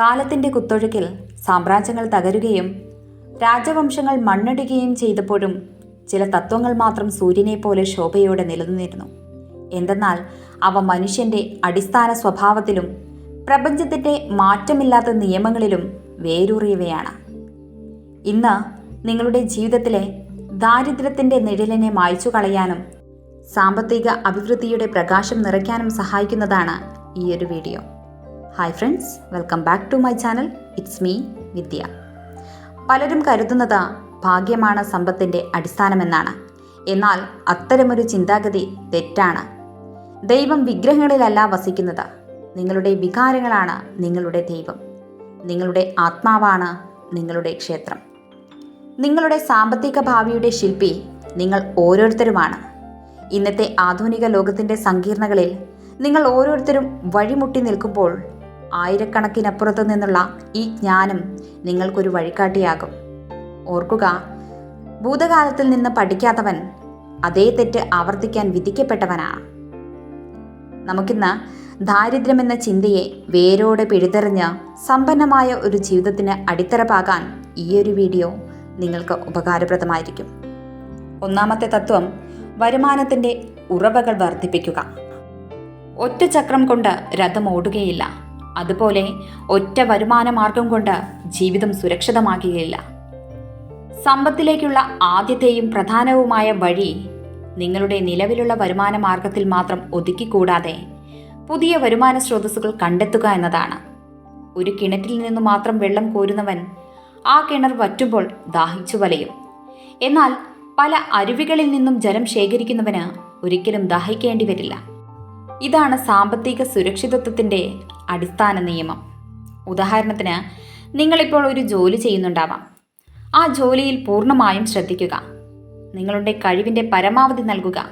കാലത്തിന്റെ കുത്തൊഴുക്കിൽ സാമ്രാജ്യങ്ങൾ തകരുകയും രാജവംശങ്ങൾ മണ്ണിടുകയും ചെയ്തപ്പോഴും ചില തത്വങ്ങൾ മാത്രം സൂര്യനെ പോലെ ശോഭയോടെ നിലനിന്നിരുന്നു. എന്തെന്നാൽ അവ മനുഷ്യന്റെ അടിസ്ഥാന സ്വഭാവത്തിലും പ്രപഞ്ചത്തിന്റെ മാറ്റമില്ലാത്ത നിയമങ്ങളിലും വേരൂറിയവയാണ്. ഇന്ന് നിങ്ങളുടെ ജീവിതത്തിലെ ദാരിദ്ര്യത്തിന്റെ നിഴലിനെ മായ്ച്ചു കളയാനും സാമ്പത്തിക അഭിവൃദ്ധിയുടെ പ്രകാശം നിറയ്ക്കാനും സഹായിക്കുന്നതാണ് ഈയൊരു video. Hi friends welcome back to my channel it's me Vidya പലരും കരുതുന്നത് ഭാഗ്യമാണ് സമ്പത്തിന്റെ അടിസ്ഥാനമെന്നാണ്. എന്നാൽ അത്തരമൊരു ചിന്താഗതി തെറ്റാണ്. ദൈവം വിഗ്രഹങ്ങളിലല്ല വസിക്കുന്നത്. നിങ്ങളുടെ വികാരങ്ങളാണ് നിങ്ങളുടെ ദൈവം. നിങ്ങളുടെ ആത്മാവാണ് നിങ്ങളുടെ ക്ഷേത്രം. നിങ്ങളുടെ സാമ്പത്തിക ഭാവിയുടെ ശില്പി നിങ്ങൾ ഓരോരുത്തരുമാണ്. ഇന്നത്തെ ആധുനിക ലോകത്തിന്റെ സങ്കീർണകളിൽ നിങ്ങൾ ഓരോരുത്തരും വഴിമുട്ടി നിൽക്കുമ്പോൾ ആയിരക്കണക്കിനപ്പുറത്തു നിന്നുള്ള ഈ ജ്ഞാനം നിങ്ങൾക്കൊരു വഴികാട്ടിയാകും. ഓർക്കുക ഭൂതകാലത്തിൽ നിന്ന് പഠിക്കാത്തവൻ അതേ തെറ്റ് ആവർത്തിക്കാൻ വിധിക്കപ്പെട്ടവനാണ് നമുക്കിന്ന് ദാരിദ്ര്യമെന്ന ചിന്തയെ വേരോടെ പിഴുതെറിഞ്ഞ് സമ്പന്നമായ ഒരു ജീവിതത്തിന് അടിത്തറപ്പാകാൻ പാകാൻ ഈയൊരു വീഡിയോ നിങ്ങൾക്ക് ഉപകാരപ്രദമായിരിക്കും. ഒന്നാമത്തെ തത്വം വരുമാനത്തിന്റെ ഉറവകൾ വർദ്ധിപ്പിക്കുക. ഒറ്റ ചക്രം കൊണ്ട് രഥം ഓടുകയില്ല. അതുപോലെ ഒറ്റ വരുമാന മാർഗം കൊണ്ട് ജീവിതം സുരക്ഷിതമാകുകയില്ല. സമ്പത്തിലേക്കുള്ള ആദ്യത്തെയും പ്രധാനവുമായ വഴി നിങ്ങളുടെ നിലവിലുള്ള വരുമാന മാർഗത്തിൽ മാത്രം ഒതുക്കിക്കൂടാതെ പുതിയ വരുമാന സ്രോതസ്സുകൾ കണ്ടെത്തുക എന്നതാണ്. ഒരു കിണറ്റിൽ നിന്ന് മാത്രം വെള്ളം കോരുന്നവൻ ആ കിണർ വറ്റുമ്പോൾ ദാഹിച്ചു വലയും. എന്നാൽ പല അരുവികളിൽ നിന്നും ജലം ശേഖരിക്കുന്നവന് ഒരിക്കലും ദാഹിക്കേണ്ടി വരില്ല. ഇതാണ് സാമ്പത്തിക സുരക്ഷിതത്വത്തിന്റെ അടിസ്ഥാന നിയമം. ഉദാഹരണത്തിന് നിങ്ങളിപ്പോൾ ഒരു ജോലി ചെയ്യുന്നുണ്ടാവാം. ആ ജോലിയിൽ പൂർണമായും ശ്രദ്ധിക്കുക. നിങ്ങളുടെ കഴിവിന്റെ പരമാവധി നൽകുക.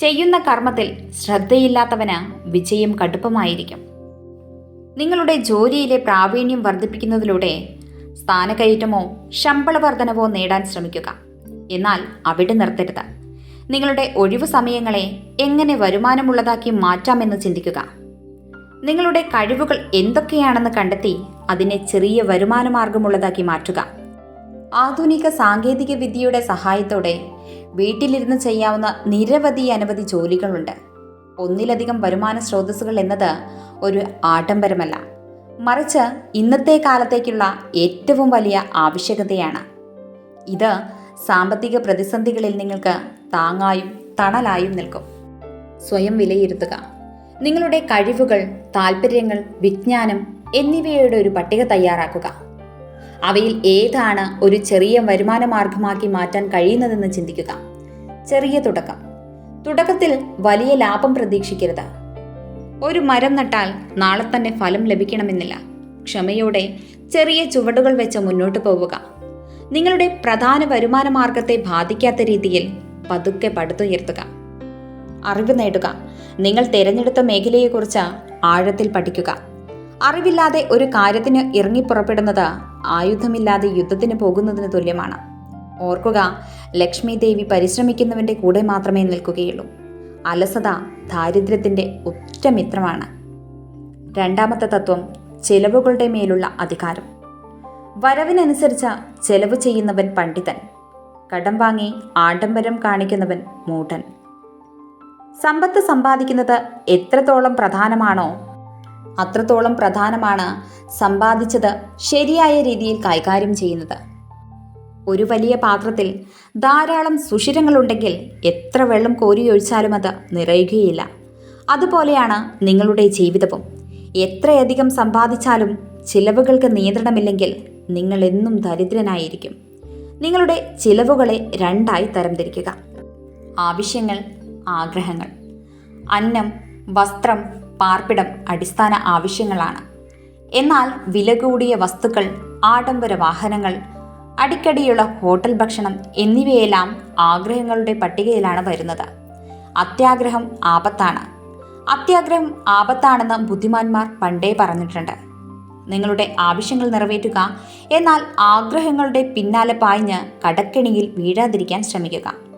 ചെയ്യുന്ന കർമ്മത്തിൽ ശ്രദ്ധയില്ലാത്തവന് വിജയം കടുപ്പമായിരിക്കും. നിങ്ങളുടെ ജോലിയിലെ പ്രാവീണ്യം വർദ്ധിപ്പിക്കുന്നതിലൂടെ സ്ഥാനക്കയറ്റമോ ശമ്പള വർധനവോ നേടാൻ ശ്രമിക്കുക. എന്നാൽ അവിടെ നിർത്തരുത്. നിങ്ങളുടെ ഒഴിവു സമയങ്ങളെ എങ്ങനെ വരുമാനമുള്ളതാക്കി മാറ്റാമെന്ന് ചിന്തിക്കുക. നിങ്ങളുടെ കഴിവുകൾ എന്തൊക്കെയാണെന്ന് കണ്ടെത്തി അതിനെ ചെറിയ വരുമാന മാർഗമുള്ളതാക്കി മാറ്റുക. ആധുനിക സാങ്കേതിക വിദ്യയുടെ സഹായത്തോടെ വീട്ടിലിരുന്ന് ചെയ്യാവുന്ന നിരവധി അനവധി ജോലികളുണ്ട്. ഒന്നിലധികം വരുമാന സ്രോതസ്സുകൾ എന്നത് ഒരു ആഡംബരമല്ല. മറിച്ച് ഇന്നത്തെ കാലത്തേക്കുള്ള ഏറ്റവും വലിയ ആവശ്യകതയാണ്. ഇത് സാമ്പത്തിക പ്രതിസന്ധികളിൽ നിങ്ങൾക്ക് താങ്ങായും തണലായും നിൽക്കും. സ്വയം വിലയിരുത്തുക. നിങ്ങളുടെ കഴിവുകൾ താല്പര്യങ്ങൾ വിജ്ഞാനം എന്നിവയുടെ ഒരു പട്ടിക തയ്യാറാക്കുക. അവയിൽ ഏതാണ് ഒരു ചെറിയ വരുമാന മാർഗമാക്കി മാറ്റാൻ കഴിയുന്നതെന്ന് ചിന്തിക്കുക. ചെറിയ തുടക്കം. തുടക്കത്തിൽ വലിയ ലാഭം പ്രതീക്ഷിക്കരുത്. ഒരു മരം നട്ടാൽ നാളെ തന്നെ ഫലം ലഭിക്കണമെന്നില്ല. ക്ഷമയോടെ ചെറിയ ചുവടുകൾ വെച്ച് മുന്നോട്ട് പോവുക. നിങ്ങളുടെ പ്രധാന വരുമാന മാർഗത്തെ ബാധിക്കാത്ത രീതിയിൽ പതുക്കെ പടുത്തുയർത്തുക. അറിവ് നേടുക. നിങ്ങൾ തിരഞ്ഞെടുത്ത മേഖലയെക്കുറിച്ച് ആഴത്തിൽ പഠിക്കുക. അറിവില്ലാതെ ഒരു കാര്യത്തിന് ഇറങ്ങിപ്പുറപ്പെടുന്നത് ആയുധമില്ലാതെ യുദ്ധത്തിന് പോകുന്നതിന് തുല്യമാണ്. ഓർക്കുക ലക്ഷ്മി ദേവി പരിശ്രമിക്കുന്നവന്റെ കൂടെ മാത്രമേ നിൽക്കുകയുള്ളൂ. അലസത ദാരിദ്ര്യത്തിന്റെ ഉറ്റമിത്രമാണ് രണ്ടാമത്തെ തത്വം ചെലവുകളുടെ മേലുള്ള അധികാരം. വരവിനനുസരിച്ച് ചെലവ് ചെയ്യുന്നവൻ പണ്ഡിതൻ. കടം വാങ്ങി ആഡംബരം കാണിക്കുന്നവൻ മൂഢൻ. സമ്പത്ത് സമ്പാദിക്കുന്നത് എത്രത്തോളം പ്രധാനമാണോ അത്രത്തോളം പ്രധാനമാണ് സമ്പാദിച്ചത് ശരിയായ രീതിയിൽ കൈകാര്യം ചെയ്യുന്നത്. ഒരു വലിയ പാത്രത്തിൽ ധാരാളം സുഷിരങ്ങളുണ്ടെങ്കിൽ എത്ര വെള്ളം കോരിയൊഴിച്ചാലും അത് നിറയുകയില്ല. അതുപോലെയാണ് നിങ്ങളുടെ ജീവിതവും. എത്രയധികം സമ്പാദിച്ചാലും ചിലവുകൾക്ക് നിയന്ത്രണമില്ലെങ്കിൽ നിങ്ങൾ എന്നും ദരിദ്രനായിരിക്കും. നിങ്ങളുടെ ചിലവുകളെ രണ്ടായി തരംതിരിക്കുക. ആവശ്യങ്ങൾ ആഗ്രഹങ്ങൾ. അന്നം വസ്ത്രം പാർപ്പിടം അടിസ്ഥാന ആവശ്യങ്ങളാണ്. എന്നാൽ വില കൂടിയ വസ്തുക്കൾ ആഡംബര വാഹനങ്ങൾ അടിക്കടിയുള്ള ഹോട്ടൽ ഭക്ഷണം എന്നിവയെല്ലാം ആഗ്രഹങ്ങളുടെ പട്ടികയിലാണ് വരുന്നത്. അത്യാഗ്രഹം ആപത്താണ്. അത്യാഗ്രഹം ആപത്താണെന്ന് ബുദ്ധിമാന്മാർ പണ്ടേ പറഞ്ഞിട്ടുണ്ട്. നിങ്ങളുടെ ആവശ്യങ്ങൾ നിറവേറ്റുക എന്നാൽ ആഗ്രഹങ്ങളുടെ പിന്നാലെ പാഞ്ഞ് കടക്കെണിയിൽ വീഴാതിരിക്കാൻ ശ്രമിക്കുക.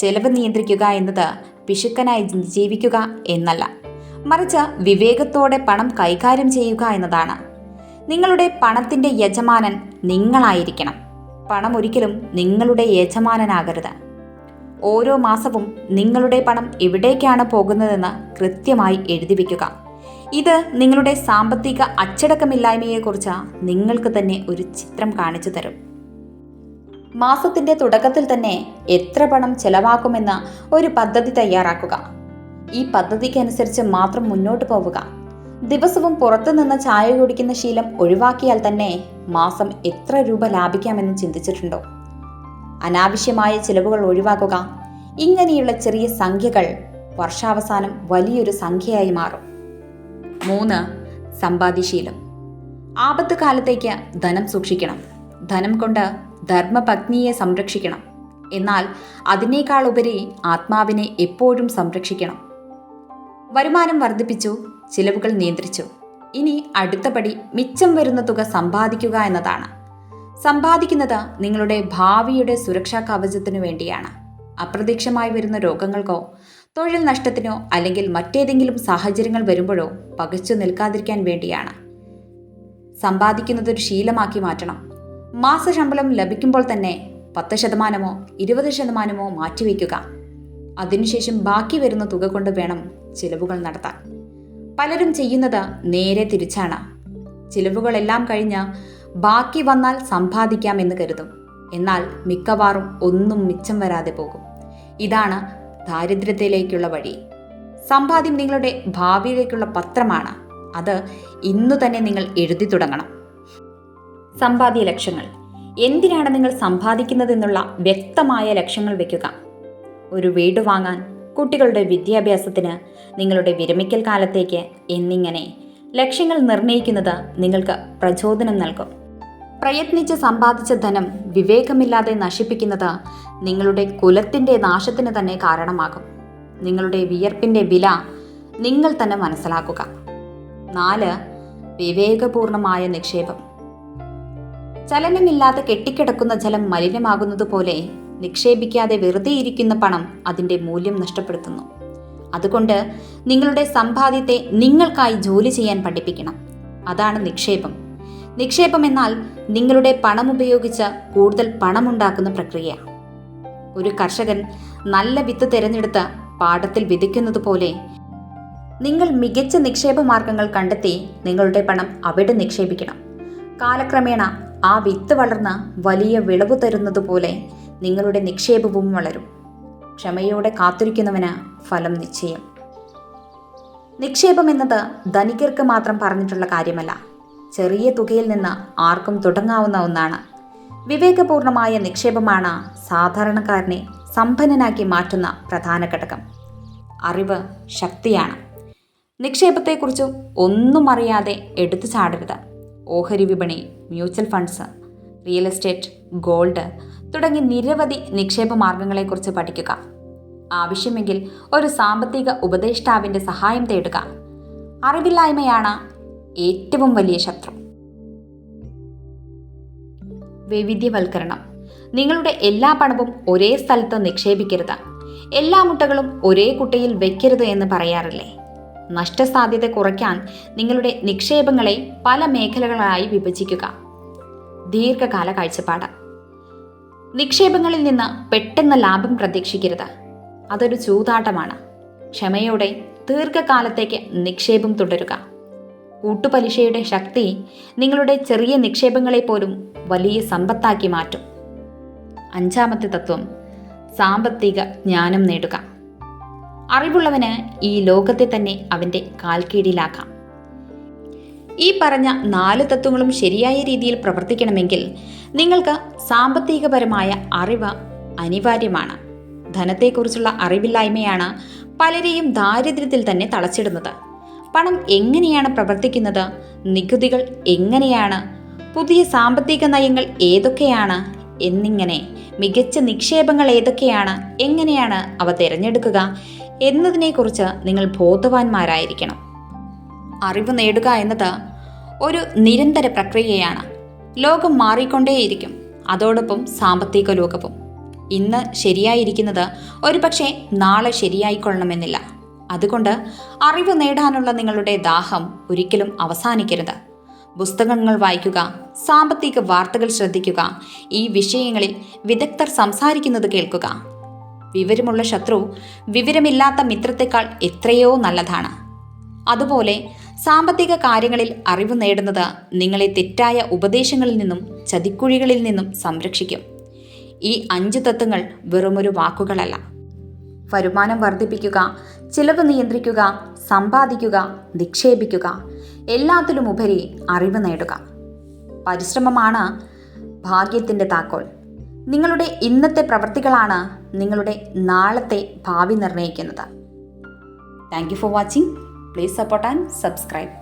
ചെലവ് നിയന്ത്രിക്കുക എന്നത് പിശുക്കനായി ജീവിക്കുക എന്നല്ല. മറിച്ച് വിവേകത്തോടെ പണം കൈകാര്യം ചെയ്യുക എന്നതാണ്. നിങ്ങളുടെ പണത്തിന്റെ യജമാനൻ നിങ്ങളായിരിക്കണം. പണം ഒരിക്കലും നിങ്ങളുടെ യജമാനനാകരുത്. ഓരോ മാസവും നിങ്ങളുടെ പണം എവിടേക്കാണ് പോകുന്നതെന്ന് കൃത്യമായി എഴുതി വയ്ക്കുക ഇത് നിങ്ങളുടെ സാമ്പത്തിക അച്ചടക്കമില്ലായ്മയെക്കുറിച്ച് നിങ്ങൾക്ക് തന്നെ ഒരു ചിത്രം കാണിച്ചു തരും. മാസത്തിന്റെ തുടക്കത്തിൽ തന്നെ എത്ര പണം ചെലവാക്കുമെന്ന ഒരു പദ്ധതി തയ്യാറാക്കുക. ഈ പദ്ധതിക്കനുസരിച്ച് മാത്രം മുന്നോട്ട് പോവുക. ദിവസവും പുറത്തുനിന്ന് ചായ കുടിക്കുന്ന ശീലം ഒഴിവാക്കിയാൽ തന്നെ മാസം എത്ര രൂപ ലാഭിക്കാമെന്ന് ചിന്തിച്ചിട്ടുണ്ടോ? അനാവശ്യമായ ചിലവുകൾ ഒഴിവാക്കുക. ഇങ്ങനെയുള്ള ചെറിയ സംഖ്യകൾ വർഷാവസാനം വലിയൊരു സംഖ്യയായി മാറും. മൂന്ന് സമ്പാദ്യശീലം. ആപത്ത് കാലത്തേക്ക് ധനം സൂക്ഷിക്കണം. ധനം കൊണ്ട് ധർമ്മപത്നിയെ സംരക്ഷിക്കണം. എന്നാൽ അതിനേക്കാൾ ഉപരി ആത്മാവിനെ എപ്പോഴും സംരക്ഷിക്കണം. വരുമാനം വർദ്ധിപ്പിച്ചു ചിലവുകൾ നിയന്ത്രിച്ചു. ഇനി അടുത്തപടി മിച്ചം വരുന്ന തുക സമ്പാദിക്കുക എന്നതാണ്. സമ്പാദിക്കുന്നത് നിങ്ങളുടെ ഭാവിയുടെ സുരക്ഷാ കവചത്തിനു വേണ്ടിയാണ്. അപ്രതീക്ഷമായി വരുന്ന രോഗങ്ങൾക്കോ തൊഴിൽ നഷ്ടത്തിനോ അല്ലെങ്കിൽ മറ്റേതെങ്കിലും സാഹചര്യങ്ങൾ വരുമ്പോഴോ പകച്ചു നിൽക്കാതിരിക്കാൻ വേണ്ടിയാണ്. സമ്പാദിക്കുന്നത് ഒരു ശീലമാക്കി മാറ്റണം. മാസശമ്പളം ലഭിക്കുമ്പോൾ തന്നെ പത്ത് ശതമാനമോ ഇരുപത് ശതമാനമോ മാറ്റിവെക്കുക. അതിനുശേഷം ബാക്കി വരുന്ന തുക കൊണ്ട് വേണം ചിലവുകൾ നടത്താൻ. പലരും ചെയ്യുന്നത് നേരെ തിരിച്ചാണ്. ചിലവുകളെല്ലാം കഴിഞ്ഞ് ബാക്കി വന്നാൽ സമ്പാദിക്കാം എന്ന് കരുതും. എന്നാൽ മിക്കവാറും ഒന്നും മിച്ചം വരാതെ പോകും. ഇതാണ് ദാരിദ്ര്യത്തിലേക്കുള്ള വഴി. സമ്പാദ്യം നിങ്ങളുടെ ഭാവിയിലേക്കുള്ള പത്രമാണ്. അത് ഇന്നു തന്നെ നിങ്ങൾ എഴുതി തുടങ്ങണം. സമ്പാദ്യ ലക്ഷ്യങ്ങൾ. എന്തിനാണ് നിങ്ങൾ സമ്പാദിക്കുന്നതെന്നുള്ള വ്യക്തമായ ലക്ഷ്യങ്ങൾ വെക്കുക. ഒരു വീട് വാങ്ങാൻ കുട്ടികളുടെ വിദ്യാഭ്യാസത്തിന് നിങ്ങളുടെ വിരമിക്കൽ കാലത്തേക്ക് എന്നിങ്ങനെ ലക്ഷ്യങ്ങൾ നിർണയിക്കുന്നത് നിങ്ങൾക്ക് പ്രചോദനം നൽകും. പ്രയത്നിച്ച് സമ്പാദിച്ച ധനം വിവേകമില്ലാതെ നശിപ്പിക്കുന്നത് നിങ്ങളുടെ കുലത്തിന്റെ നാശത്തിന് തന്നെ കാരണമാകും. നിങ്ങളുടെ വിയർപ്പിന്റെ വില നിങ്ങൾ തന്നെ മനസ്സിലാക്കുക. നാല് വിവേകപൂർണമായ നിക്ഷേപം. ചലനമില്ലാതെ കെട്ടിക്കിടക്കുന്ന ജലം മലിനമാകുന്നത് പോലെ നിക്ഷേപിക്കാതെ വെറുതെ ഇരിക്കുന്ന പണം അതിന്റെ മൂല്യം നഷ്ടപ്പെടുത്തുന്നു. അതുകൊണ്ട് നിങ്ങളുടെ സമ്പാദ്യത്തെ നിങ്ങൾക്കായി ജോലി ചെയ്യാൻ പഠിപ്പിക്കണം. അതാണ് നിക്ഷേപം. നിക്ഷേപം എന്നാൽ നിങ്ങളുടെ പണം ഉപയോഗിച്ച് കൂടുതൽ പണമുണ്ടാക്കുന്ന പ്രക്രിയ. ഒരു കർഷകൻ നല്ല വിത്ത് തിരഞ്ഞെടുത്ത് പാടത്തിൽ വിതയ്ക്കുന്നത് പോലെ നിങ്ങൾ മികച്ച നിക്ഷേപ മാർഗങ്ങൾ കണ്ടെത്തി നിങ്ങളുടെ പണം അവിടെ നിക്ഷേപിക്കണം. കാലക്രമേണ ആ വിത്ത് വളർന്ന വലിയ വിളവ് തരുന്നതുപോലെ നിങ്ങളുടെ നിക്ഷേപവും വളരും. ക്ഷമയോടെ കാത്തിരിക്കുന്നവന് ഫലം നിശ്ചയം. നിക്ഷേപം എന്നത് ധനികർക്ക് മാത്രം പറഞ്ഞിട്ടുള്ള കാര്യമല്ല. ചെറിയ തുകയിൽ നിന്ന് ആർക്കും തുടങ്ങാവുന്ന ഒന്നാണ്. വിവേകപൂർണമായ നിക്ഷേപമാണ് സാധാരണക്കാരനെ സമ്പന്നനാക്കി മാറ്റുന്ന പ്രധാന ഘടകം. അറിവ് ശക്തിയാണ്. നിക്ഷേപത്തെക്കുറിച്ച് ഒന്നും അറിയാതെ എടുത്തു ചാടരുത്. ഓഹരി വിപണി mutual funds real estate gold തുടങ്ങി നിരവധി നിക്ഷേപ മാർഗങ്ങളെക്കുറിച്ച് പഠിക്കുക. ആവശ്യമെങ്കിൽ ഒരു സാമ്പത്തിക ഉപദേഷ്ടാവിന്റെ സഹായം തേടുക. അറിവില്ലായ്മയാണ് ഏറ്റവും വലിയ ശത്രു. വൈവിധ്യവൽക്കരണം. നിങ്ങളുടെ എല്ലാ പണവും ഒരേ സ്ഥലത്ത് നിക്ഷേപിക്കരുത്. എല്ലാ മുട്ടകളും ഒരേ കുട്ടയിൽ വെക്കരുത് എന്ന് പറയാറില്ലേ? നഷ്ടസാധ്യത കുറയ്ക്കാൻ നിങ്ങളുടെ നിക്ഷേപങ്ങളെ പല മേഖലകളായി വിഭജിക്കുക. ദീർഘകാല കാഴ്ചപ്പാട്. നിക്ഷേപങ്ങളിൽ നിന്ന് പെട്ടെന്ന് ലാഭം പ്രതീക്ഷിക്കരുത്. അതൊരു ചൂതാട്ടമാണ്. ക്ഷമയോടെ ദീർഘകാലത്തേക്ക് നിക്ഷേപം തുടരുക. കൂട്ടുപലിശയുടെ ശക്തി നിങ്ങളുടെ ചെറിയ നിക്ഷേപങ്ങളെ പോലും വലിയ സമ്പത്താക്കി മാറ്റും. അഞ്ചാമത്തെ തത്വം സാമ്പത്തിക ജ്ഞാനം നേടുക. അറിവുള്ളവന് ഈ ലോകത്തെ തന്നെ അവന്റെ കാൽക്കീഴിലാക്കാം. ഈ പറഞ്ഞ നാല് തത്വങ്ങളും ശരിയായ രീതിയിൽ പ്രവർത്തിക്കണമെങ്കിൽ നിങ്ങൾക്ക് സാമ്പത്തികപരമായ അറിവ് അനിവാര്യമാണ്. ധനത്തെക്കുറിച്ചുള്ള അറിവില്ലായ്മയാണ് പലരെയും ദാരിദ്ര്യത്തിൽ തന്നെ തളച്ചിടുന്നത്. പണം എങ്ങനെയാണ് പ്രവർത്തിക്കുന്നത്? നികുതികൾ എങ്ങനെയാണ്? പുതിയ സാമ്പത്തിക നയങ്ങൾ ഏതൊക്കെയാണ്? എന്നിങ്ങനെ മികച്ച നിക്ഷേപങ്ങൾ ഏതൊക്കെയാണ്? എങ്ങനെയാണ് അവ തിരഞ്ഞെടുക്കുക? എന്നതിനെക്കുറിച്ച് നിങ്ങൾ ബോധവാന്മാരായിരിക്കണം. അറിവ് നേടുക എന്നത് ഒരു നിരന്തര പ്രക്രിയയാണ്. ലോകം മാറിക്കൊണ്ടേയിരിക്കും. അതോടൊപ്പം സാമ്പത്തിക ലോകവും. ഇന്ന് ശരിയായിരിക്കുന്നത് ഒരുപക്ഷെ നാളെ ശരിയായിക്കൊള്ളണമെന്നില്ല. അതുകൊണ്ട് അറിവ് നേടാനുള്ള നിങ്ങളുടെ ദാഹം ഒരിക്കലും അവസാനിക്കരുത്. പുസ്തകങ്ങൾ വായിക്കുക സാമ്പത്തിക വാർത്തകൾ ശ്രദ്ധിക്കുക ഈ വിഷയങ്ങളിൽ വിദഗ്ധർ സംസാരിക്കുന്നത് കേൾക്കുക. വിവരമുള്ള ശത്രു വിവരമില്ലാത്ത മിത്രത്തെക്കാൾ എത്രയോ നല്ലതാണ്. അതുപോലെ സാമ്പത്തിക കാര്യങ്ങളിൽ അറിവ് നേടുന്നത് നിങ്ങളെ തെറ്റായ ഉപദേശങ്ങളിൽ നിന്നും ചതിക്കുഴികളിൽ നിന്നും സംരക്ഷിക്കും. ഈ അഞ്ച് തത്വങ്ങൾ വെറുമൊരു വാക്കുകളല്ല. വരുമാനം വർദ്ധിപ്പിക്കുക ചിലവ് നിയന്ത്രിക്കുക സമ്പാദിക്കുക നിക്ഷേപിക്കുക എല്ലാത്തിലുമുപരി അറിവ് നേടുക. പരിശ്രമമാണ് ഭാഗ്യത്തിന്റെ താക്കോൽ. നിങ്ങളുടെ ഇന്നത്തെ പ്രവൃത്തികളാണ് നിങ്ങളുടെ നാളത്തെ ഭാവി നിർണയിക്കുന്നത്. Thank you for watching please support and subscribe